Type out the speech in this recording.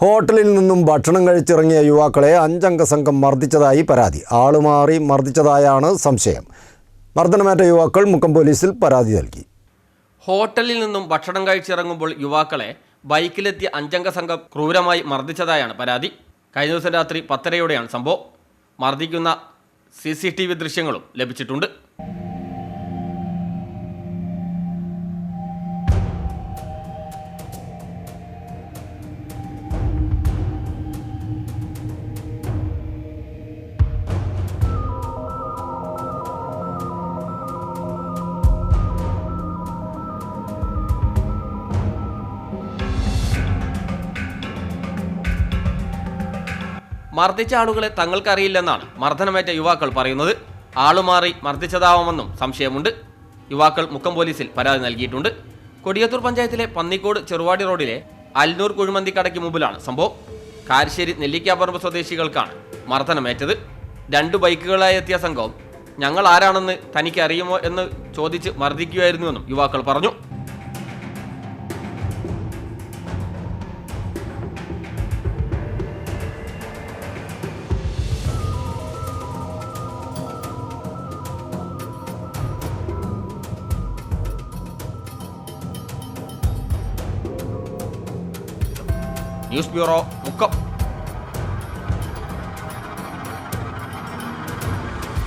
ഹോട്ടലിൽ നിന്നും ഭക്ഷണം കഴിച്ചിറങ്ങിയ യുവാക്കളെ അഞ്ചംഗ സംഘം മർദ്ദിച്ചതായി പരാതി. ആളുമാറി മർദ്ദിച്ചതായാണ് സംശയം. മർദ്ദനമേറ്റ യുവാക്കൾ മുക്കം പോലീസിൽ പരാതി നൽകി. ഹോട്ടലിൽ നിന്നും ഭക്ഷണം കഴിച്ചിറങ്ങുമ്പോൾ യുവാക്കളെ ബൈക്കിലെത്തിയ അഞ്ചംഗ സംഘം ക്രൂരമായി മർദ്ദിച്ചതായാണ് പരാതി. കഴിഞ്ഞ ദിവസം രാത്രി പത്തരയോടെയാണ് സംഭവം. മർദ്ദിക്കുന്ന സി സി ടി വി ദൃശ്യങ്ങളും ലഭിച്ചിട്ടുണ്ട്. മർദ്ദിച്ച ആളുകളെ തങ്ങൾക്കറിയില്ലെന്നാണ് മർദ്ദനമേറ്റ യുവാക്കൾ പറയുന്നത്. ആളുമാറി മർദ്ദിച്ചതാവാമെന്നും സംശയമുണ്ട്. യുവാക്കൾ മുക്കം പോലീസിൽ പരാതി നൽകിയിട്ടുണ്ട്. കൊടിയത്തൂർ പഞ്ചായത്തിലെ പന്നിക്കോട് ചെറുവാടി റോഡിലെ അൽനൂർ കുഴിമന്തി കടയ്ക്ക് മുമ്പിലാണ് സംഭവം. കാരശ്ശേരി നെല്ലിക്കാപ്പറമ്പ് സ്വദേശികൾക്കാണ് മർദ്ദനമേറ്റത്. രണ്ട് ബൈക്കുകളായി എത്തിയ സംഘവും ഞങ്ങൾ ആരാണെന്ന് തനിക്ക് അറിയുമോ എന്ന് ചോദിച്ച് മർദ്ദിക്കുകയായിരുന്നുവെന്നും യുവാക്കൾ പറഞ്ഞു. News Bureau, Bukop.